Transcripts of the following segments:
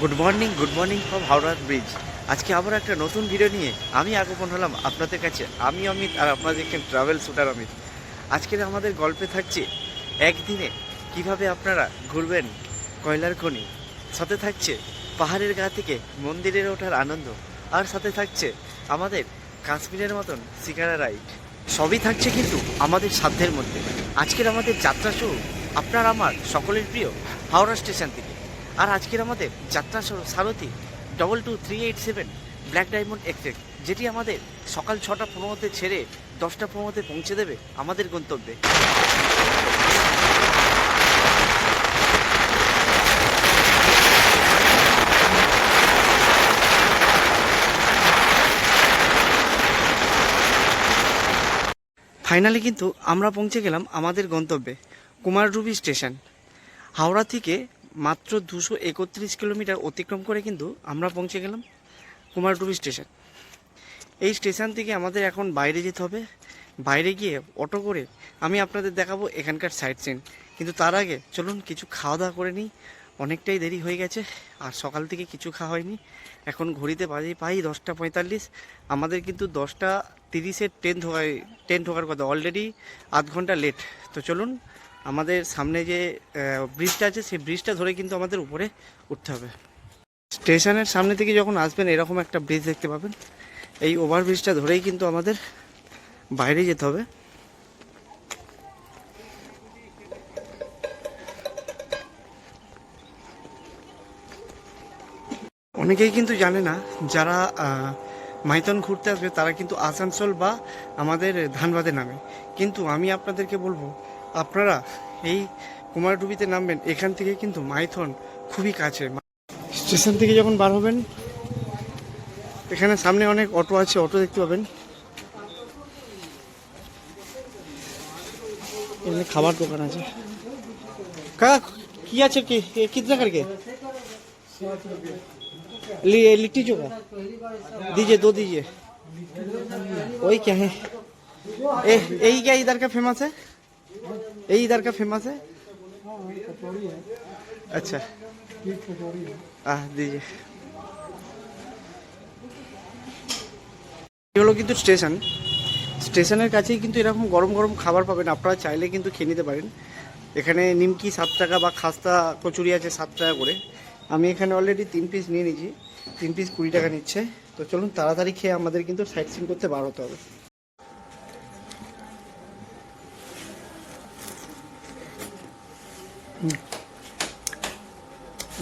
Good morning good morning from হাওড়ার bridge আজকে আবার একটা নতুন ভিডিও নিয়ে আমি আগমন হলাম আপনাদের কাছে। আমি অমিত আর আপনারা দেখছেন ট্রাভেল শুটার অমিত। আজকের আমাদের গল্পে থাকছে একদিনে কীভাবে আপনারা ঘুরবেন কয়লার খনি, সাথে থাকছে পাহাড়ের গা থেকে মন্দিরের ওঠার আনন্দ, আর সাথে থাকছে আমাদের কাশ্মীরের মতন শিকারা রাইড সবই থাকছে কিন্তু আমাদের সাধ্যের মধ্যে। আজকের আমাদের যাত্রা শুরু আপনার, আমার, সকলের প্রিয় হাওড়া স্টেশন থেকে। আর আজকের আমাদের যাত্রা সর- সারথি double two three eight seven black diamond express যেটি আমাদের সকাল ছটা পনেরোতে ছেড়ে দশটা পনেরোতে পৌঁছে দেবে আমাদের গন্তব্যে। ফাইনালি কিন্তু আমরা পৌঁছে গেলাম আমাদের গন্তব্যে, কুমারডুবি স্টেশন। হাওড়া থেকে মাত্র দুশো একত্রিশ কিলোমিটার অতিক্রম করে কিন্তু আমরা পৌঁছে গেলাম কুমারডুবি স্টেশন। এই স্টেশন থেকে আমাদের এখন বাইরে যেতে হবে। বাইরে গিয়ে অটো করে আমি আপনাদের দেখাবো এখানকার সাইট সিন। কিন্তু তার আগে চলুন কিছু খাওয়া দাওয়া করে নিই। অনেকটাই দেরি হয়ে গেছে, আর সকাল থেকে কিছু খাওয়া হয়নি। এখন ঘড়িতে বাজে পাই দশটা পঁয়তাল্লিশ। আমাদের কিন্তু দশটা তিরিশের ট্রেন ঢোকার ট্রেন ঢোকার কথা। অলরেডি আধ ঘণ্টা লেট তো চলুন আমাদের সামনে যে ব্রিজটা আছে, সেই ব্রিজটা ধরে কিন্তু আমাদের উপরে উঠতে হবে। স্টেশনের সামনে থেকে যখন আসবেন, এরকম একটা ব্রিজ দেখতে পাবেন। এই ওভার ব্রিজটা ধরেই কিন্তু আমাদের বাইরে যেতে হবে। অনেকেই কিন্তু জানে না, যারা মাইথন ঘুরতে আসবে, তারা কিন্তু আসানসোল বা আমাদের ধানবাদে নামে। কিন্তু আমি আপনাদেরকে বলব আপনারা এই কুমারডুবিতে নামবেন এখান থেকে কিন্তু মাইথন খুবই কাছে স্টেশন থেকে যখন বার হবেন এখানে সামনে অনেক অটো আছে অটো দেখতে পাবেন এখানে খাবার দোকান আছে কাকা কি আছে কি এ কিতনা करके ली लिट्टी चोखा दीजिए दो दीजिए वही क्या है ए यही क्या इधर का फेमस है यही इधर का फेमस है अच्छा আহ দিজিয়ে এই হলো কিন্তু স্টেশন স্টেশনের কাছেই কিন্তু এরকম গরম গরম খাবার পাবেন আপনারা চাইলে কিন্তু খেয়ে নিতে পারেন এখানে নিমকি সাত টাকা বা খাস্তা কচুরি আছে সাত টাকা করে আমি এখানে অলরেডি তিন পিস নিয়ে নিয়েছি তিন পিস কুড়ি টাকা নিচ্ছে তো চলুন তাড়াতাড়ি খেয়ে আমাদের কিন্তু সাইট সিন করতে বার হতে হবে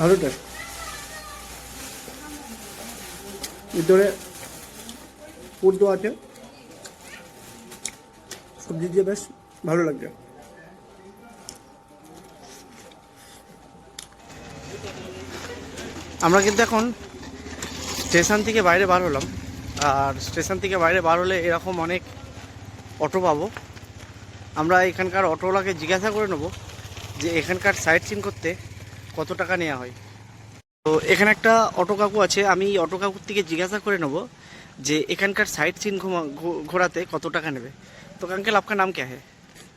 ভালো টেস্ট ভিতরে পুর আছে। সবজি দিয়ে বেশ ভালো লাগছে। আমরা কিন্তু এখন স্টেশন থেকে বাইরে বার হলাম। আর স্টেশন থেকে বাইরে বার হলে এরকম অনেক অটো পাবো। আমরা এখানকার অটোওয়ালাকে জিজ্ঞাসা করে নেব যে এখানকার সাইট সিন করতে কত টাকা নেওয়া হয় তো এখানে একটা অটো কাকু আছে আমি এই অটো কাকুর থেকে জিজ্ঞাসা করে নেবো যে এখানকার সাইট সিন ঘোরাতে কত টাকা নেবে तो अंकल आपका नाम क्या है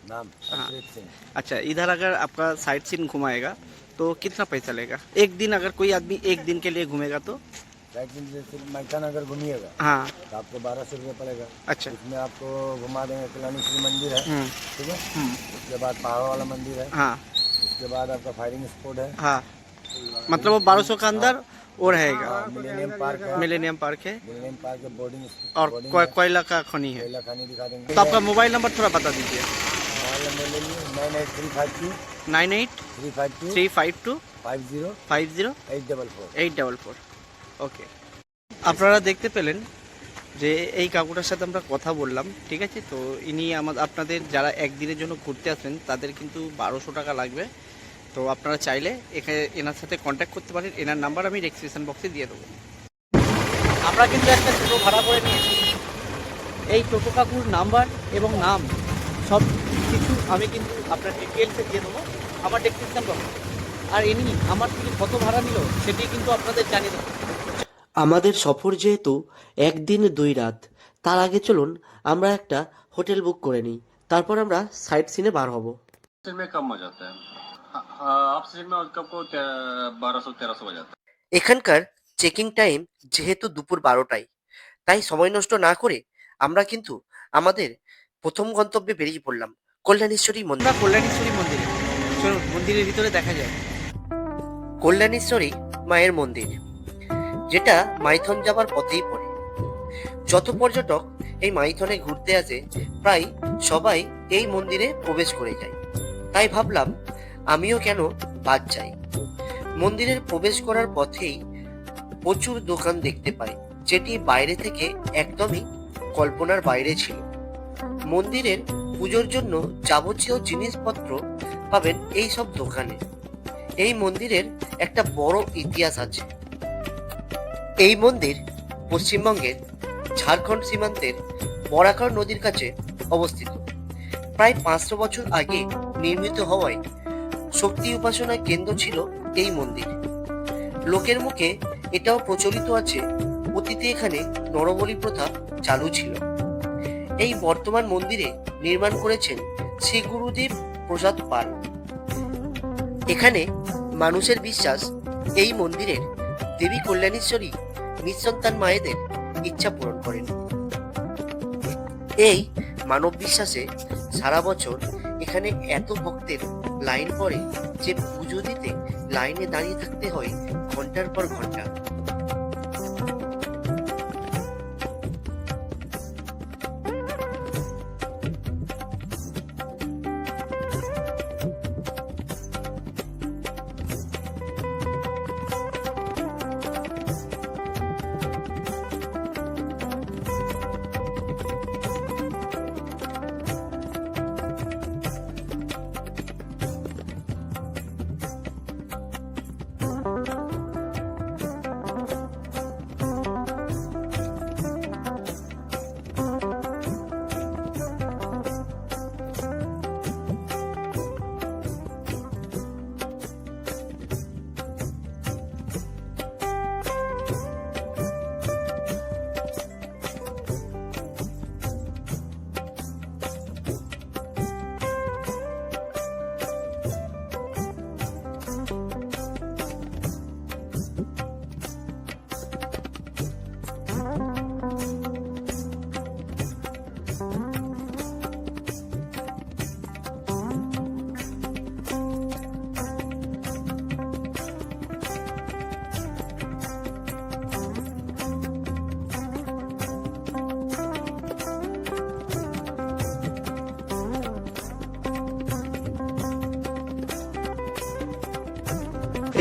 नाम हाँ। अमृत सिंह अच्छा इधर अगर आपका साइट सीन घुमाएगा तो कितना पैसा लेगा एक दिन अगर कोई आदमी एक दिन के लिए घूमेगा तो साइड सीन जैसे मैदान अगर घूमिएगा हाँ तो आपको बारह सौ रुपये पड़ेगा अच्छा उसमें आपको घुमा देंगे कल्याणी श्री मंदिर है हम्म, ठीक है हम्म, उसके बाद पहाड़ वाला मंदिर है हाँ उसके बाद आपका फायरिंग स्पॉट है हाँ मतलब वो बारह सौ का अंदर वो रहेगा मिलेनियम पार्क है मिलेनियम पार्क है मिलेनियम पार्क है बोर्डिंग और बोर्डिंग कोय- कोयला का खनी है कोयला खानी दिखा देंगे तो आपका मोबाइल नंबर थोड़ा बता दीजिए मोबाइल नंबर ले लीजिए nine eight three five two nine eight three five two three five two five zero five zero eight double four eight double four okay আপনারা দেখতে পেলেন যে এই কাকুটার সাথে আমরা কথা বললাম, ঠিক আছে? তো ইনি আমাদের আপনাদের যারা একদিনের জন্য ঘুরতে আসবেন তাদের কিন্তু বারোশো টাকা লাগবে। তো আপনারা চাইলে এখানে এনার সাথে কন্ট্যাক্ট করতে পারেন। এনার নাম্বার আমি ডেসক্রিপশন বক্সে দিয়ে দেবো। আমরা কিন্তু একটা টোটো ভাড়া করে নিয়েছি। এই টোটো কাকুর নাম্বার এবং নাম, সব কিছু আমি কিন্তু আপনার ডিটেলসে দিয়ে দেবো। আমার ডেসক্রিপশন বক্সে আর ইনি আমার থেকে কত ভাড়া নিল, সেটি কিন্তু আপনাদের জানিয়ে দেবো। আমাদের সফর যেহেতু একদিন দুই রাত তার আগে চলুন আমরা একটা হোটেল বুক করে নিই। তারপর আমরা সাইট সিনে বার হব। এখানকার চেকিং টাইম যেহেতু দুপুর বারোটায় তাই সময় নষ্ট না করে আমরা কিন্তু আমাদের প্রথম গন্তব্যে বেরিয়ে পড়লাম কল্যাণেশ্বরী মন্দির। কল্যাণেশ্বরী মন্দিরে। মন্দিরের ভিতরে দেখা যায় কল্যাণেশ্বরী মায়ের মন্দির। যেটা মাইথন যাবার পথেই পড়ে। যত পর্যটক এই মাইথনে ঘুরতে আসে, প্রায় সবাই এই মন্দিরে প্রবেশ করে যায়। তাই ভাবলাম, আমিও কেন বাদ যাই? মন্দিরের প্রবেশ করার পথেই প্রচুর দোকান দেখতে পাই, যেটি বাইরে থেকে একদমই কল্পনার বাইরে ছিল। মন্দিরের পুজোর জন্য যাবতীয় জিনিসপত্র পাবেন এই সব দোকানে। এই মন্দিরের একটা বড় ইতিহাস আছে। এই মন্দির পশ্চিমবঙ্গের ঝাড়খণ্ড সীমান্তের বরাকর নদীর কাছে অবস্থিত। প্রায় পাঁচশো বছর আগে নির্মিত হওয়ায় শক্তি উপাসনার কেন্দ্র ছিল এই মন্দির। লোকের মুখে এটাও প্রচলিত আছে, অতীতে এখানে নরবলি প্রথা চালু ছিল। এই বর্তমান মন্দিরে নির্মাণ করেছেন শ্রী গুরুদেব প্রসাদ পাল। এখানে মানুষের বিশ্বাস এই মন্দিরের দেবী কল্যাণেশ্বরী নিঃসন্তান মায়েদের ইচ্ছা পূরণ করেন। এই মানব বিশ্বাসে সারা বছর এখানে এত ভক্তের লাইন পড়ে যে পুজো দিতে লাইনে দাঁড়িয়ে থাকতে হয় ঘণ্টার পর ঘণ্টা।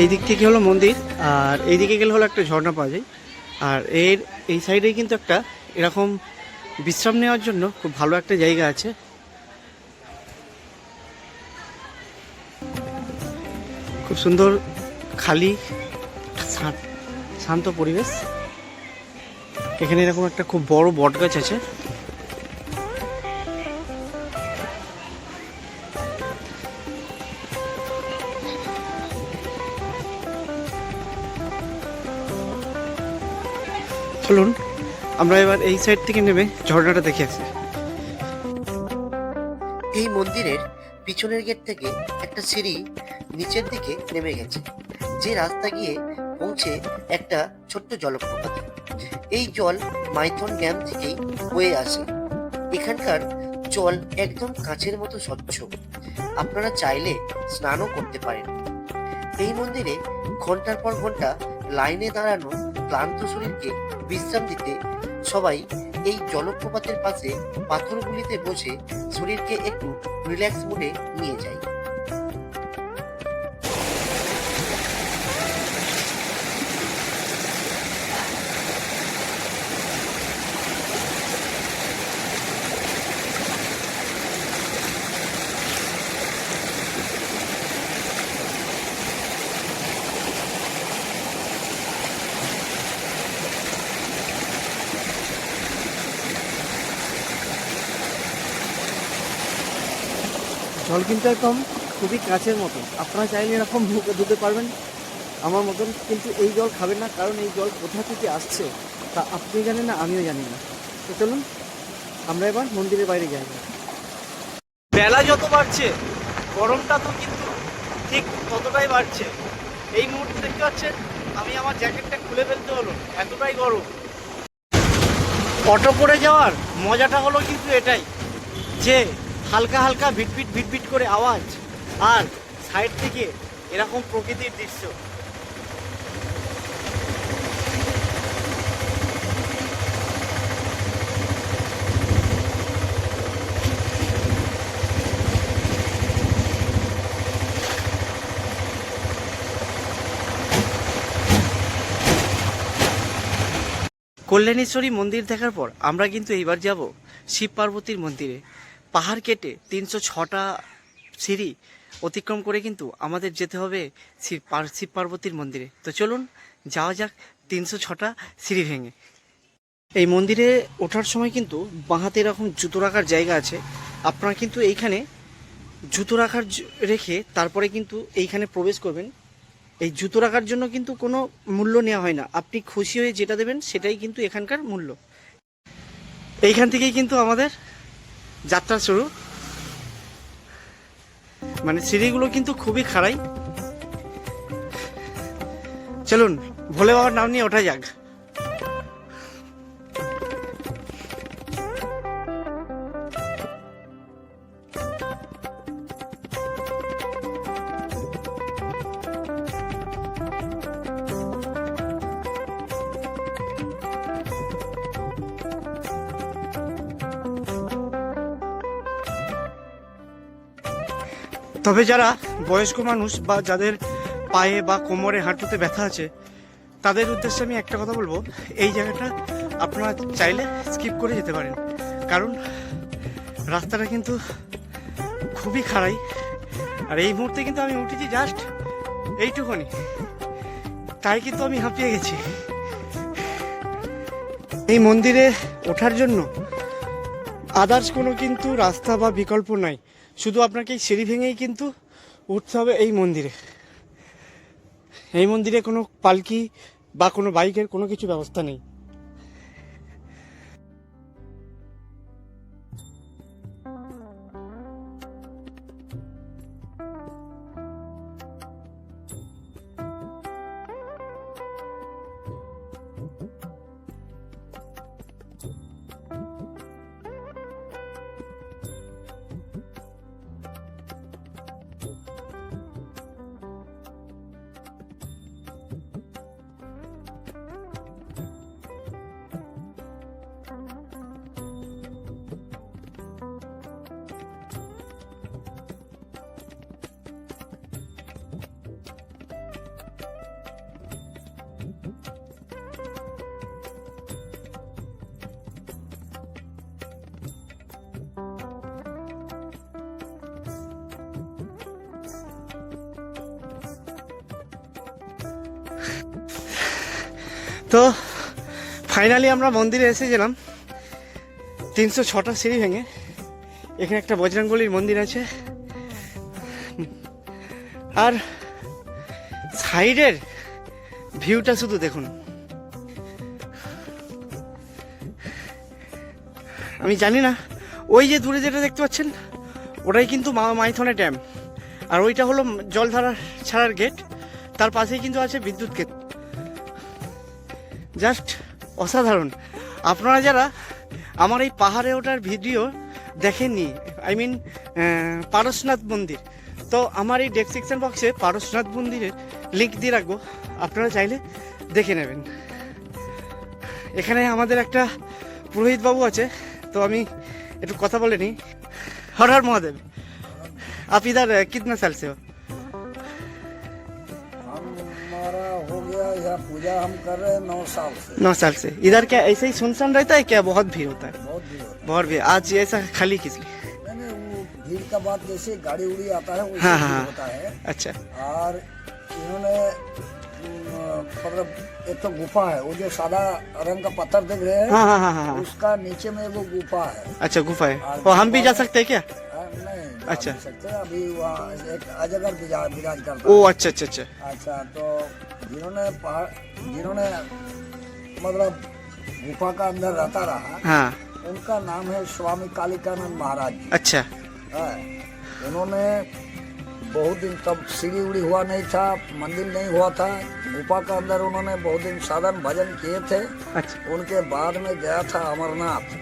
এই দিক থেকে হলো মন্দির, আর এই দিকে গেলে হলো একটা ঝর্ণা পাওয়া যায়। আর এর, এই সাইডে কিন্তু একটা এরকম বিশ্রাম নেওয়ার জন্য খুব ভালো একটা জায়গা আছে। খুব সুন্দর খালি শান্ত পরিবেশ। এখানে এরকম একটা খুব বড় বট গাছ আছে। চলুন, আমরা এবার এই সাইড থেকে নেমে ঝর্ণাটা দেখে আসি। এই মন্দিরের পিছনের গেট থেকে একটা সিঁড়ি নিচের দিকে নেমে গেছে, যে রাস্তা গিয়ে পৌঁছে একটা ছোট্ট জলপ্রপাত। এই জল মাইথন ড্যাম থেকেই বয়ে আসে। এখানকার জল একদম কাঁচের মতো স্বচ্ছ। আপনারা চাইলে স্নানও করতে পারেন। এই মন্দিরে ঘণ্টার পর ঘণ্টা লাইনে দাঁড়ানো ক্লান্ত শরীরকে বিশ্রাম দিতে সবাই এই জলপ্রপাতের পাশে পাথরগুলিতে বসে শরীরকে একটু রিল্যাক্স মোডে নিয়ে যায়। জল কিন্তু একদম খুবই কাছের মতন। আপনারা চাইলে এরকম ঢুকে ধুতে পারবেন আমার মতন, কিন্তু এই জল খাবেন না, কারণ এই জল কোথা থেকে আসছে তা আপনি জানেন না, আমিও জানি না। তো চলুন, আমরা এবার মন্দিরের বাইরে যাই। বেলা যত বাড়ছে, গরমটা তো কিন্তু ঠিক ততটাই বাড়ছে। এই মুহূর্তে দেখতে পাচ্ছেন, আমি আমার জ্যাকেটটা খুলে ফেলতে হলো, এতটাই গরম। অটো করে যাওয়ার মজাটা হলো কিন্তু এটাই যে হালকা হালকা ভিটভিট ভিটভিট করে আওয়াজ আর সাইড থেকে এরকম প্রকৃতির দৃশ্য। কল্যাণেশ্বরী মন্দির দেখার পর আমরা কিন্তু এইবার যাব শিব পার্বতীর মন্দিরে। পাহাড় কেটে তিনশো ছটা সিঁড়ি অতিক্রম করে কিন্তু আমাদের যেতে হবে শিব পার- শিব পার্বতীর মন্দিরে। তো চলুন, যাওয়া যাক তিনশো ছটা সিঁড়ি ভেঙে। এই মন্দিরে ওঠার সময় কিন্তু বাঁহাতে এরকম জুতো রাখার জায়গা আছে। আপনারা কিন্তু এইখানে জুতো রাখার রেখে তারপরে কিন্তু এইখানে প্রবেশ করবেন। এই জুতো রাখার জন্য কিন্তু কোনো মূল্য নেওয়া হয় না। আপনি খুশি হয়ে যেটা দেবেন সেটাই কিন্তু এখানকার মূল্য। এইখান থেকেই কিন্তু আমাদের যাত্রা শুরু। মানে সিঁড়িগুলো কিন্তু খুবই খাড়াই। চলুন ভোলে বাবার নাম নিয়ে ওঠা যাক। তবে যারা বয়স্ক মানুষ বা যাদের পায়ে বা কোমরে হাঁটুতে ব্যথা আছে, তাদের উদ্দেশ্যে আমি একটা কথা বলব। এই জায়গাটা আপনারা চাইলে স্কিপ করে যেতে পারেন। কারণ রাস্তাটা কিন্তু খুবই খারাই আর এই মুহূর্তে কিন্তু আমি উঠেছি জাস্ট এইটুকুনি। তাই কিন্তু আমি হাঁপিয়ে গেছি। এই মন্দিরে ওঠার জন্য আদার্স কোনো কিন্তু রাস্তা বা বিকল্প নাই। শুধু আপনাকে এই সিঁড়ি ভেঙেই কিন্তু উঠতে হবে এই মন্দিরে। এই মন্দিরে কোনো পালকি বা কোনো বাইকের কোনো কিছু ব্যবস্থা নেই। তো ফাইনালি আমরা মন্দিরে এসে গেলাম। তিনশো ছটা সিঁড়ি ভেঙে। এখানে একটা বজরঙ্গলির মন্দির আছে। আর সাইডের ভিউটা শুধু দেখুন। আমি জানি না, ওই যে দূরে যেটা দেখতে পাচ্ছেন, ওটাই কিন্তু মা মাইথনে ড্যাম। আর ওইটা হলো জলধারা ছাড়ার গেট। তার পাশেই কিন্তু আছে বিদ্যুৎ গেট জাস্ট অসাধারণ আপনারা যারা আমার এই পাহাড়ে ওঠার ভিডিও দেখেননি আই মিন পারশনাথ মন্দির তো আমার এই ডেসক্রিপশন বক্সে পারশনাথ মন্দিরের লিঙ্ক দিয়ে রাখবো আপনারা চাইলে দেখে নেবেন এখানে আমাদের একটা পুরোহিত বাবু আছে তো আমি একটু কথা বলে নিই হর হর মহাদেব आप इधर अ, कितना साल से हो हमारा हो यह पूजा हम कर रहे हैं नौ साल से। नौ साल से। इधर क्या ऐसे ही सुनसान रहता है क्या? बहुत भीड़ होता है। बहुत भीड़ होता बहुत भीड़। आज ऐसा खाली किस लिए? नहीं, नहीं, वो भीड़ का बात जैसे गाड़ी उड़ी आता है हाँ, हाँ। होता है। अच्छा। और इन्होंने मतलब एक तो गुफा है वो जो सादा रंग का पत्थर देख रहे हैं हाँ हाँ हाँ हाँ। उसका नीचे में वो गुफा है। अच्छा गुफा है। और हम भी जा सकते हैं क्या? अच्छा। अभी वहाँ एक अजगर विराज करता ओ अच्छा अच्छा अच्छा। अच्छा तो जिन्होंने पहाड़ जिन्होंने मतलब गुफा का अंदर रहता रहा हाँ। उनका नाम है स्वामी कालिकानंद महाराज अच्छा। उन्होंने बहुत दिन तब सीढ़ी उड़ी हुआ नहीं था मंदिर नहीं हुआ था गुफा के अंदर उन्होंने बहुत दिन साधन भजन किए थे। अच्छा। उनके बाद में गया था अमरनाथ।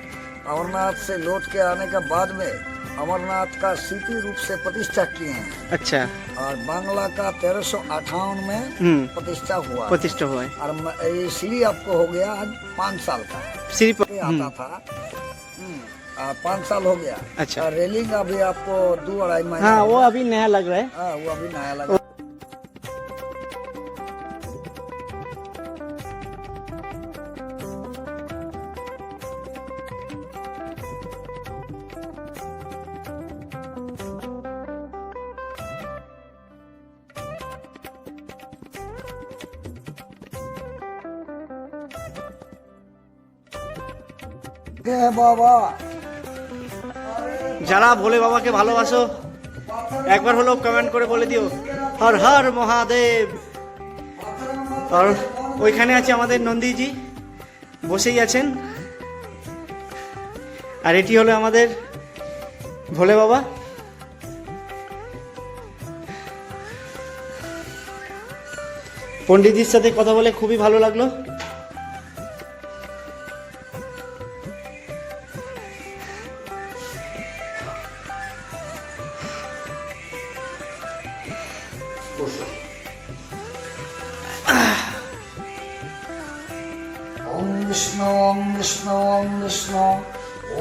अमरनाथ से लौट के आने के बाद में अमरनाथ का सीटी रूप से प्रतिष्ठा किए हैं। अच्छा। और बांग्ला का तेरह सौ अठावन में हम्म। प्रतिष्ठा हुआ। प्रतिष्ठा हुआ है। और इसलिए आपको हो गया आज पाँच साल का। श्री ये हम्म, आता था। हम्म, पाँच साल हो गया। अच्छा। रेलिंग अभी आपको दो अढ़ाई महीना हाँ हो वो अभी नया लग रहा है। आ, वो अभी नया लग কে বাবা। যারা ভোলে বাবাকে ভালোবাসো, একবার হলেও কমেন্ট করে বলে দিও। হর হর মহাদেব। আর ওইখানে আছে আমাদের নন্দীজি, বসেই আছেন। আর এটি হলো আমাদের ভোলে বাবা। পন্ডিতজির সাথে কথা বলে খুবই ভালো লাগল।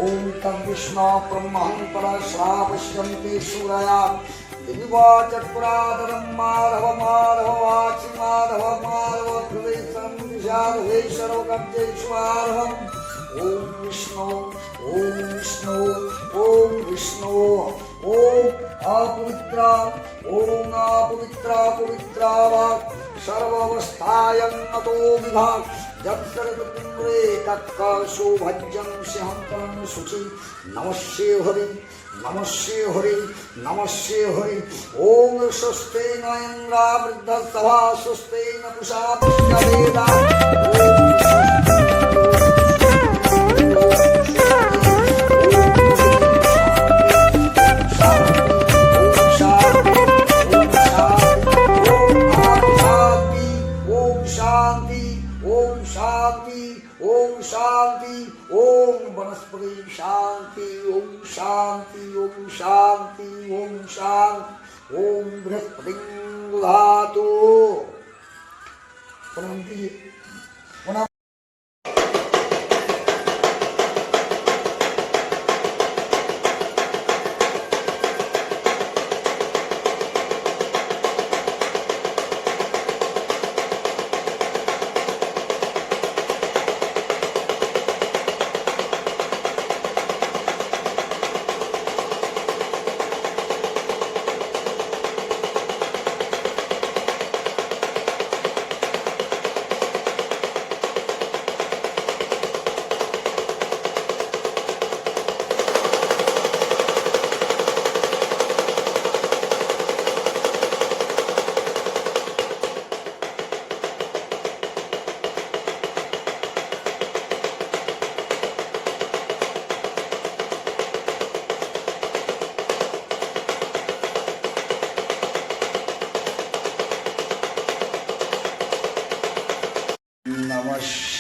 ওম কৃষ্ণ ব্রহ্মা পরা শ্রাবশ্যন্তে সুরায়া ब्रह्मं परश्रावश्यन्ति सूरया दिवा चक्रादरं माधव माधव वाचि माधव माधव हृदयं दिशाधवेश्वरो गब्जेश्वरहम् ओम विष्णु ओम विष्णु ओम विष्णु ओम अपवित्रा ओम अपवित्रा पवित्रा वा सर्वावस्थायं नतो विभाग जत्सर्वपिण्डे तत्काशो भज्यं स्यान्तरं शुचि नमस्ये हरि নমস্যে হরি নমস্যে হরি। ওম স্বস্তি নয়েন্দ্রা বৃদ্ধ সভা স্বস্তি নুষা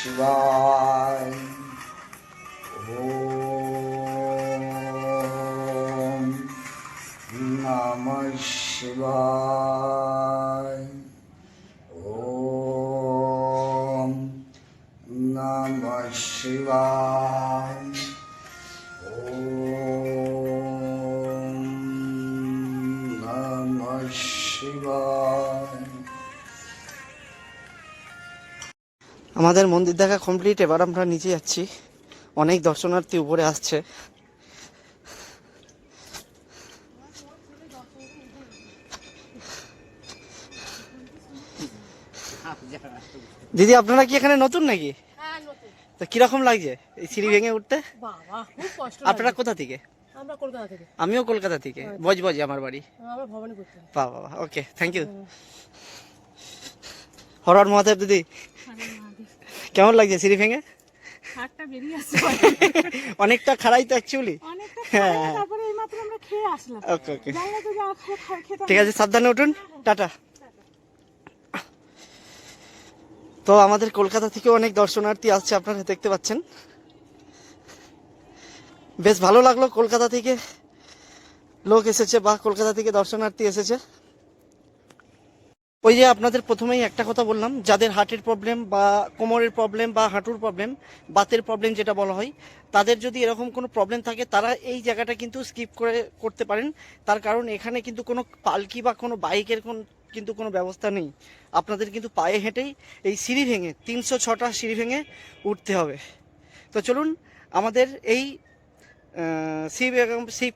शिवाय আমাদের মন্দির দেখা কমপ্লিট এবার আমরা নিচে যাচ্ছি। অনেক দর্শনার্থী উপরে আসছে। দিদি আপনারা কি এখানে নতুন নাকি? হ্যাঁ তো কীরকম লাগছে এই সিঁড়ি ভেঙে উঠতে? বাবা আপনারা কোথা থেকে? আমরা কলকাতা থেকে। আমিও কলকাতা থেকে। বজবজ আমার বাড়ি। আমরা করতে বাহ বাবা ওকে থ্যাংক ইউ হরর মহাদেব দিদি কেমন লাগছে সিঁড়ি ভেঙে? হাতটা বেরিয়ে আসছে। অনেকটা খাড়াই তো অ্যাকচুয়ালি হ্যাঁ। তারপরে এই আমরা খেয়ে আসলাম। ওকে ওকে ঠিক আছে সাবধানে উঠুন। টাটা। তো আমাদের কলকাতা থেকে অনেক দর্শনার্থী আসছে আপনারা দেখতে পাচ্ছেন। বেশ ভালো লাগল কলকাতা থেকে লোক এসেছে বা কলকাতা থেকে দর্শনার্থী এসেছে। ওই যে আপনাদের প্রথমেই একটা কথা বললাম, যাদের হার্টের প্রবলেম বা কোমরের প্রবলেম বা হাঁটুর প্রবলেম বাতের প্রবলেম যেটা বলা হয়, তাদের যদি এরকম কোনো প্রবলেম থাকে, তারা এই জায়গাটা কিন্তু স্কিপ করে করতে পারেন। তার কারণ এখানে কিন্তু কোনো পালকি বা কোনো বাইকের কোন কিন্তু কোনো ব্যবস্থা নেই। আপনাদের কিন্তু পায়ে হেঁটেই এই সিঁড়ি ভেঙে, তিনশো ছটা সিঁড়ি ভেঙে উঠতে হবে। তো চলুন, আমাদের এই শিব শিব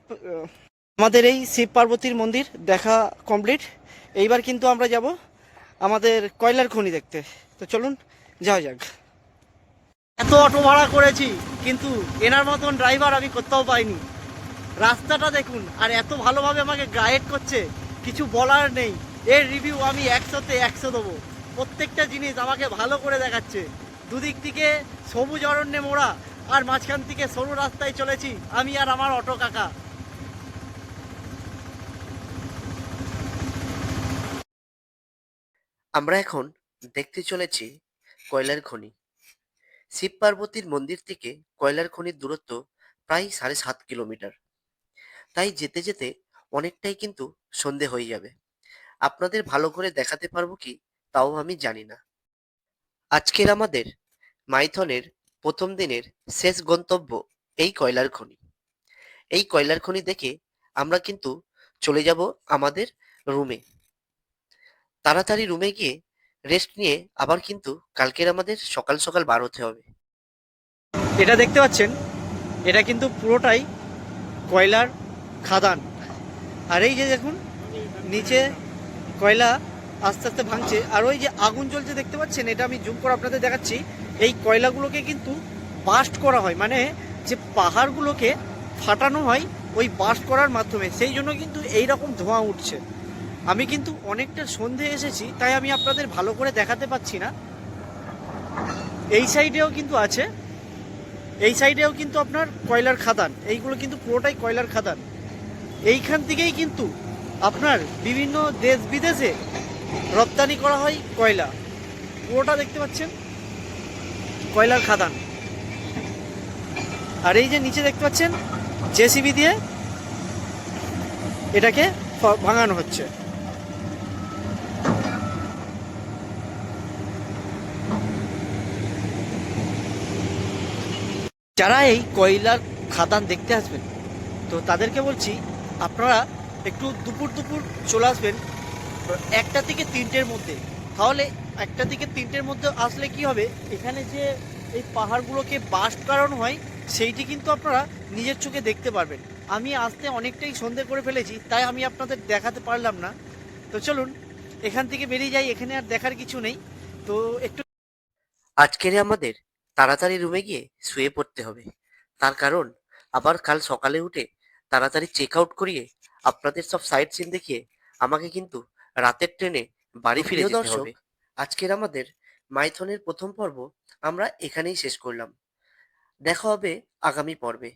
আমাদের এই শিব পার্বতীর মন্দির দেখা কমপ্লিট এইবার কিন্তু আমরা যাব আমাদের কয়লার খনি দেখতে। তো চলুন, যাওয়া যাক। এত অটো ভাড়া করেছি, কিন্তু এনার মতন ড্রাইভার আমি কোথাও পাইনি। রাস্তাটা দেখুন, আর এত ভালোভাবে আমাকে গাইড করছে, কিছু বলার নেই। এর রিভিউ আমি একশোতে একশো দেবো। প্রত্যেকটা জিনিস আমাকে ভালো করে দেখাচ্ছে। দুদিক থেকে সবুজ অরণ্যে মোড়া, আর মাঝখান থেকে সরু রাস্তায় চলেছি আমি আর আমার অটো কাকা। আমরা এখন দেখতে চলেছি কয়লার খনি। শিব পার্বতীর মন্দির থেকে কয়লার খনির দূরত্ব প্রায় সাড়ে সাত কিলোমিটার। তাই যেতে যেতে অনেকটাই কিন্তু সন্ধে হয়ে যাবে। আপনাদের ভালো করে দেখাতে পারব কি তাও আমি জানি না। আজকের আমাদের মাইথনের প্রথম দিনের শেষ গন্তব্য এই কয়লার খনি। এই কয়লার খনি দেখে আমরা কিন্তু চলে যাব আমাদের রুমে। তাড়াতাড়ি রুমে গিয়ে রেস্ট নিয়ে আবার কিন্তু কালকের আমাদের সকাল সকাল বার হতে হবে। এটা দেখতে পাচ্ছেন? এটা কিন্তু পুরোটাই কয়লার খাদান। আর এই যে দেখুন, নিচে কয়লা আস্তে আস্তে ভাঙছে। আর ওই যে আগুন জ্বলছে দেখতে পাচ্ছেন? এটা আমি জুম করে আপনাদের দেখাচ্ছি। এই কয়লাগুলোকে কিন্তু বাস্ট করা হয়। মানে যে পাহাড়গুলোকে ফাটানো হয়, ওই বাস্ট করার মাধ্যমে। সেই জন্য কিন্তু এই রকম ধোঁয়া উঠছে। আমি কিন্তু অনেকটা সন্ধে এসেছি, তাই আমি আপনাদের ভালো করে দেখাতে পাচ্ছি না। এই সাইডেও কিন্তু আছে। এই সাইডেও কিন্তু আপনার কয়লার খাদান। এইগুলো কিন্তু পুরোটাই কয়লার খাদান। এইখান থেকেই কিন্তু আপনার বিভিন্ন দেশ বিদেশে রপ্তানি করা হয় কয়লা। পুরোটা দেখতে পাচ্ছেন? কয়লার খাদান। আর এই যে নিচে দেখতে পাচ্ছেন? জেসিবি দিয়ে এটাকে ভাঙানো হচ্ছে। যারা এই কয়লার খাদান দেখতে আসবেন, তো তাদেরকে বলছি, আপনারা একটু দুপুর দুপুর চলে আসবেন, একটা থেকে তিনটের মধ্যে। তাহলে একটা থেকে তিনটের মধ্যে আসলে কি হবে? এখানে যে এই পাহাড়গুলোকে বাস্ট করানো হয়, সেইটি কিন্তু আপনারা নিজের চোখে দেখতে পারবেন। আমি আসতে অনেকটাই সন্ধে করে ফেলেছি, তাই আমি আপনাদের দেখাতে পারলাম না। তো চলুন, এখান থেকে বেরিয়ে যাই, এখানে আর দেখার কিছু নেই। তো একটু আজকের আমাদের তাড়াতাড়ি রুমে গিয়ে শুয়ে পড়তে হবে। তার কারণ আবার কাল সকালে উঠে তাড়াতাড়ি চেক আউট করিয়ে আপনাদের সব সাইট সিন দেখিয়ে আমাকে কিন্তু রাতের ট্রেনে বাড়ি ফিরে যেতে দর্শক, হবে। আজকের আমাদের মাইথনের প্রথম পর্ব আমরা এখানেই শেষ করলাম। দেখা হবে আগামী পর্বে।